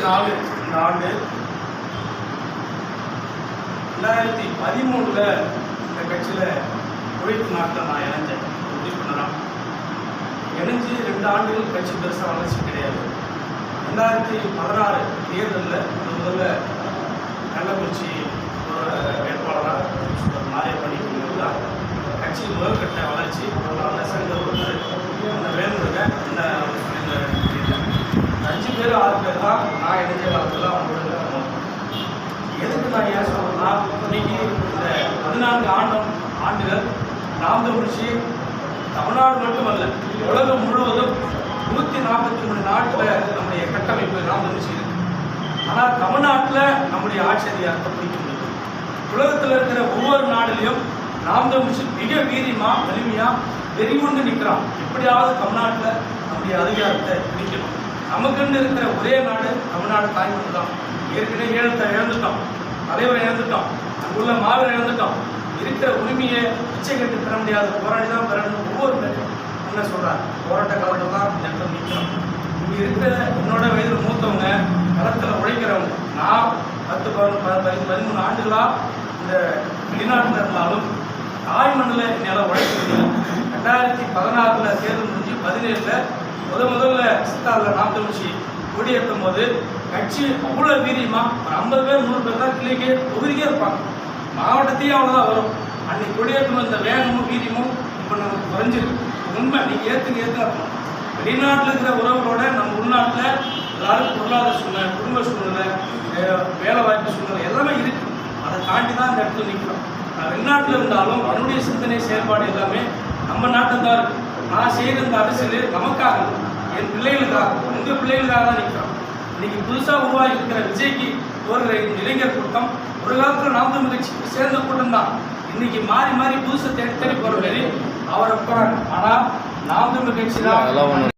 இருபத்தி நாலு. இந்த ஆண்டு ரெண்டாயிரத்தி பதிமூணுல இந்த கட்சியில குவைத் நாட்டில் நான் இணைஞ்சேன். உறுப்பினராக இணைஞ்சு ரெண்டு ஆண்டுகள் கட்சி பெருசாக வளர்ச்சி கிடையாது. ரெண்டாயிரத்தி பதினாறு தேர்தலில் முதல்ல கள்ளக்குறிச்சி ஒரு வேட்பாளராக மாறிய பண்ணிக்கிறது தான் கட்சி முதற்கட்ட வளர்ச்சி அந்த சங்கர் ஒருத்தர் அந்த வேலுங்க இந்த இந்த இந்த அஞ்சு பேர் ஆறு பேர் தான் நான் இணைஞ்ச காலத்தில் அவங்களோட இருக்கணும். எதுக்கு நான் ஏன் சொல்றேன்னா இன்னைக்கு இந்த பதினான்கு ஆண்டும் ஆண்டுகள் நாம் தமிழ்ச்சி தமிழ்நாடு மட்டுமல்ல உலகம் முழுவதும் நூற்றி நாற்பத்தி மூணு நாட்டில் நம்முடைய கட்டமைப்பு நாம் தமிழ்ச்சி இருக்கு ஆனால் தமிழ்நாட்டில் நம்முடைய ஆட்சி அதிகாரத்தை பிடிக்க முடியும் உலகத்தில் இருக்கிற ஒவ்வொரு நாடுலையும் நாம் தமிழ்ச்சி மிக வீரியமா வலிமையா வெறிகொண்டு நிற்கிறான். எப்படியாவது தமிழ்நாட்டில் நம்முடைய அதிகாரத்தை பிடிக்கணும் நமக்குன்னு இருக்கிற ஒரே நாடு தமிழ்நாடு தாய்மொழி தான் ஏற்கனவே ஏழத்தை இழந்துட்டோம் தலைவரை இழந்துட்டோம் அங்குள்ள மாவீரர் இழந்துட்டோம் இருக்கிற உரிமையை பிச்சை கட்டு பெற முடியாத போராடி தான் பெறணும் ஒவ்வொரு பேரும் என்ன சொல்கிறார் போராட்ட காலத்தில் தான் இந்த இடத்துல நிற்கிறோம் இருக்கிற என்னோட வயதில் மூத்தவங்க களத்தில் உழைக்கிறவங்க நான் பத்து பதினொன்று பதி- பதிமூணு ஆண்டுகளாக இந்த வெளிநாட்டில் இருந்தாலும் தாய் மண்ணில் என்னால் உழைக்க முடியல. ரெண்டாயிரத்தி பதினாறில் தேர்தல் முடிஞ்சு பதினேழில் முத முதல்ல சித்தாரில் தமிழ்ச்சி கொடியேற்றும் போது கட்சி அவ்வளோ வீரியமா? ஒரு ஐம்பது பேர் நூறு பேர் தான் கிளிக்கே தொகுதிக்கே இருப்பாங்க. மாவட்டத்தையும் அவ்வளோதான் வரும். அன்னைக்கு கொடியேற்றம் இந்த வேகமும் வீரியமும் இப்போ நமக்கு குறைஞ்சிருக்கு. உண்மை நீங்கள் ஏற்றுக்கு ஏற்றுங்க வெளிநாட்டில் இருக்கிற உறவுகளோட நம்ம உள்நாட்டில் எல்லாரும் பொருளாதார சூழ்நிலை குடும்ப சூழ்நிலை வேலை வாய்ப்பு சூழ்நிலை எல்லாமே இருக்கு. அதை தாண்டி தான் இந்த இடத்துல நிற்கிறோம் வெளிநாட்டில் இருந்தாலும் அவனுடைய சிந்தனை செயல்பாடு எல்லாமே நம்ம நாட்டில் தான் இருக்கு. நான் செய்கிற இந்த அரசியல் நமக்காக என் பிள்ளைகளுக்காக உங்கள் பிள்ளைகளுக்காக தான் நிற்கிறோம் இன்னைக்கு புதுசாக உருவாகி இருக்கிற விஜய்க்கு ஒரு இளைஞர் கூட்டம் ஒரு காலத்தில் நாம் தமிழ் சேர்ந்த கூட்டம் தான் இன்னைக்கு மாறி மாறி புதுசை தேடி தேடி போகிற மாதிரி அவரை போகிறாங்க ஆனால் நாம் தமிழ் கட்சி தான்